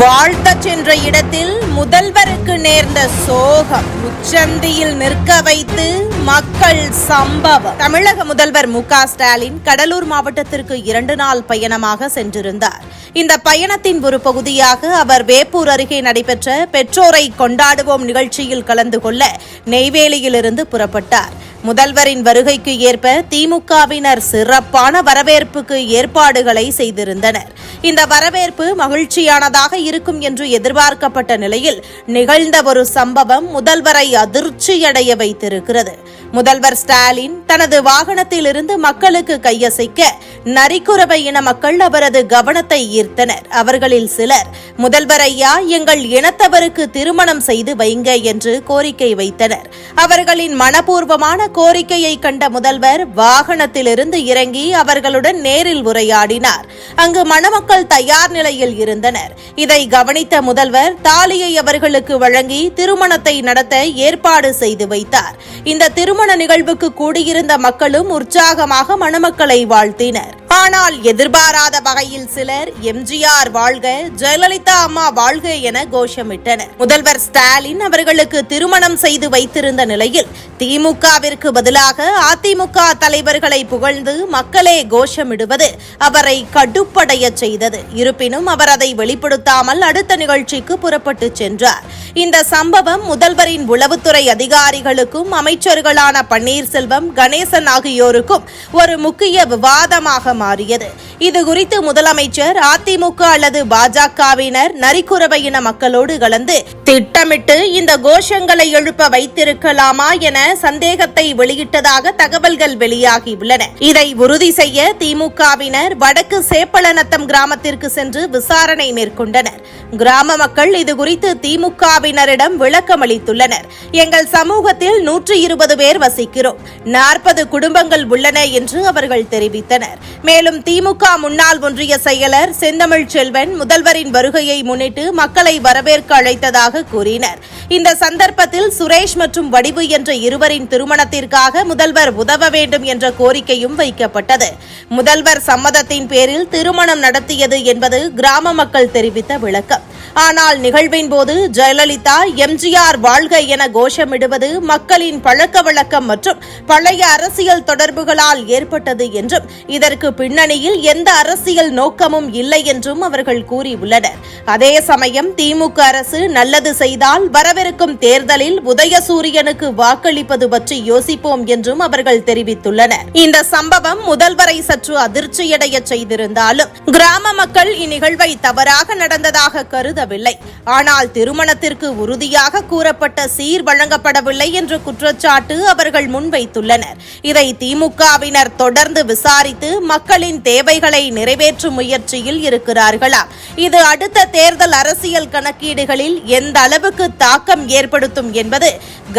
வாழ்த்தச் சென்ற இடத்தில் முதல்வருக்கு நேர்ந்த சோகம் உச்சந்தியில் நிற்க வைத்து மக்கள் சம்பவம். தமிழக முதல்வர் மு ஸ்டாலின் கடலூர் மாவட்டத்திற்கு இரண்டு நாள் பயணமாக சென்றிருந்தார். இந்த பயணத்தின் ஒரு பகுதியாக அவர் வேப்பூர் அருகே நடைபெற்ற பெற்றோரை கொண்டாடுவோம் நிகழ்ச்சியில் கலந்து கொள்ள நெய்வேலியிலிருந்து புறப்பட்டார். முதல்வரின் வருகைக்கு ஏற்ப திமுகவினர் சிறப்பான வரவேற்புக்கு ஏற்பாடுகளை செய்திருந்தனர். இந்த வரவேற்பு மகிழ்ச்சியானதாக இருக்கும் என்று எதிர்பார்க்கப்பட்ட நிலையில் நிகழ்ந்த ஒரு சம்பவம் முதல்வரை அதிர்ச்சியடைய வைத்திருக்கிறது. முதல்வர் ஸ்டாலின் தனது வாகனத்திலிருந்து மக்களுக்கு கையசைக்க நரிக்குறவை இன மக்கள் அவரது கவனத்தை ஈர்த்தனர். அவர்களில் சிலர் முதல்வர் ஐயா எங்கள் இனத்தவருக்கு திருமணம் செய்து வைங்க என்று கோரிக்கை வைத்தனர். அவர்களின் மனப்பூர்வமான கோரிக்கையை கண்ட முதல்வர் வாகனத்திலிருந்து இறங்கி அவர்களுடன் நேரில் உரையாடினார். அங்கு மணமக்கள் தயார் நிலையில் இருந்தனர். இதை கவனித்த முதல்வர் தாலியை அவர்களுக்கு வழங்கி திருமணத்தை நடத்த ஏற்பாடு செய்து வைத்தார். இந்த திருமண திருமண நிகழ்வுக்கு கூடியிருந்த மக்களும் உற்சாகமாக மணமக்களை வாழ்த்தினர். ஆனால் எதிர்பாராத வகையில் சிலர் எம்ஜிஆர் வாழ்க ஜெயலலிதா அம்மா வாழ்க என கோஷமிட்டனர். முதல்வர் ஸ்டாலின் அவர்களுக்கு திருமணம் செய்து வைத்திருந்த நிலையில் திமுகவிற்கு பதிலாக அதிமுக தலைவர்களை புகழ்ந்து மக்களே கோஷமிடுவது அவரை கடுப்படைய செய்தது. இருப்பினும் அவர் அதை வெளிப்படுத்தாமல் அடுத்த நிகழ்ச்சிக்கு புறப்பட்டு சென்றார். இந்த சம்பவம் முதல்வரின் உளவுத்துறை அதிகாரிகளுக்கும் அமைச்சர்களான பன்னீர்செல்வம் கணேசன் ஆகியோருக்கும் ஒரு முக்கிய விவாதமாக மாறியது. இது குறித்து முதலமைச்சர் அதிமுக அல்லது பாஜகவினர் நரிக்குறவையின மக்களோடு கலந்து திட்டமிட்டு இந்த கோஷங்களை எழுப்ப வைத்திருக்கலாமா என சந்தேகத்தை வெளியிட்டதாக தகவல்கள் வெளியாகியுள்ளன. இதை உறுதி செய்ய திமுகவினர் வடக்கு சேப்பளநத்தம் கிராமத்திற்கு சென்று விசாரணை மேற்கொண்டனர். கிராம மக்கள் இது குறித்து திமுகவினரிடம் விளக்கம் அளித்துள்ளனர். எங்கள் சமூகத்தில் நூற்றி இருபது பேர் வசிக்கிறோம். நாற்பது குடும்பங்கள் உள்ளன என்று அவர்கள் தெரிவித்தனர். மேலும் திமுக முன்னாள் ஒன்றிய செயலர் செந்தமிழ் செல்வன் முதல்வரின் வருகையை முன்னிட்டு மக்களை வரவேற்க அழைத்ததாக கூறினர். இந்த சந்தர்ப்பத்தில் சுரேஷ் மற்றும் வடிவு என்ற இருவரின் திருமணத்திற்காக முதல்வர் உதவ வேண்டும் என்ற கோரிக்கையும் வைக்கப்பட்டது. முதல்வர் சம்மதத்தின் பேரில் திருமணம் நடத்தியது என்பது கிராம மக்கள் தெரிவித்த விளக்கம். ஆனால் நிகழ்வின் போது ஜெயலலிதா எம்ஜிஆர் வாழ்க என கோஷமிடுவது மக்களின் பழக்க வழக்கம் மற்றும் பழைய அரசியல் தொடர்புகளால் ஏற்பட்டது என்றும் இதற்கு பின்னணியில் எந்த அரசியல் நோக்கமும் இல்லை என்றும் அவர்கள் கூறியுள்ளனர். அதே சமயம் திமுக அரசு நல்லது செய்தால் வரவிருக்கும் தேர்தலில் உதயசூரியனுக்கு வாக்களிப்பது பற்றி யோசிப்போம் என்றும் அவர்கள் தெரிவித்துள்ளனர். இந்த சம்பவம் முதல்வரை சற்று அதிர்ச்சியடைய செய்திருந்தாலும் கிராம மக்கள் இந்நிகழ்வை தவறாக நடந்ததாக கருதவில்லை ஆனால் திருமணத்திற்கு உறுதியாக கூறப்பட்ட சீர் வழங்கப்படவில்லை என்ற குற்றச்சாட்டு அவர்கள் முன்வைத்துள்ளனர். இதை திமுகவினர் தொடர்ந்து விசாரித்து மக்களின் தேவைகளை நிறைவேற்றும் முயற்சியில் இருக்கிறார்களாம் இது அடுத்த தேர்தல் அரசியல் கணக்கீடுகளில் எந்த அளவுக்கு தாக்கம் ஏற்படுத்தும் என்பது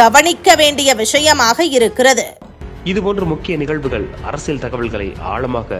கவனிக்க வேண்டிய விஷயமாக இருக்கிறது. இதுபோன்ற முக்கிய நிகழ்வுகள் அரசியல் தகவல்களை ஆழமாக